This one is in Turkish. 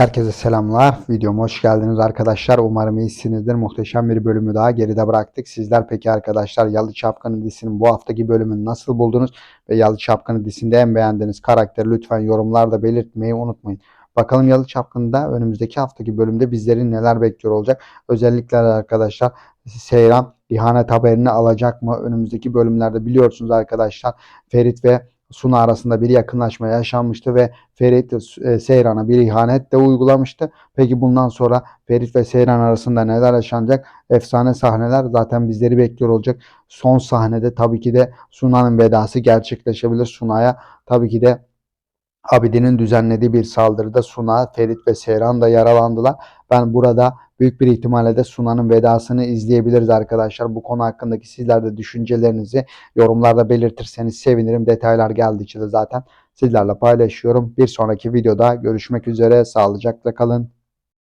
Herkese selamlar. Videoma hoş geldiniz arkadaşlar. Umarım iyisinizdir. Muhteşem bir bölümü daha geride bıraktık. Sizler peki arkadaşlar Yalı Çapkını dizisinin bu haftaki bölümünü nasıl buldunuz? Ve Yalı Çapkını dizisinde en beğendiğiniz karakteri lütfen yorumlarda belirtmeyi unutmayın. Bakalım Yalı Çapkını'da önümüzdeki haftaki bölümde bizleri neler bekliyor olacak? Özellikle arkadaşlar Seyran ihanet haberini alacak mı? Önümüzdeki bölümlerde biliyorsunuz arkadaşlar Ferit ve Suna arasında bir yakınlaşma yaşanmıştı ve Ferit e, Seyran'a bir ihanet de uygulamıştı. Peki bundan sonra Ferit ve Seyran arasında neler yaşanacak? Efsane sahneler zaten bizleri bekliyor olacak. Son sahnede tabii ki de Suna'nın vedası gerçekleşebilir. Suna'ya tabii ki de Abidin'in düzenlediği bir saldırıda Suna, Ferit ve Seyran da yaralandılar. Ben burada büyük bir ihtimalle de Suna'nın vedasını izleyebiliriz arkadaşlar. Bu konu hakkındaki sizler de düşüncelerinizi yorumlarda belirtirseniz sevinirim. Detaylar geldikçe de zaten sizlerle paylaşıyorum. Bir sonraki videoda görüşmek üzere. Sağlıcakla kalın.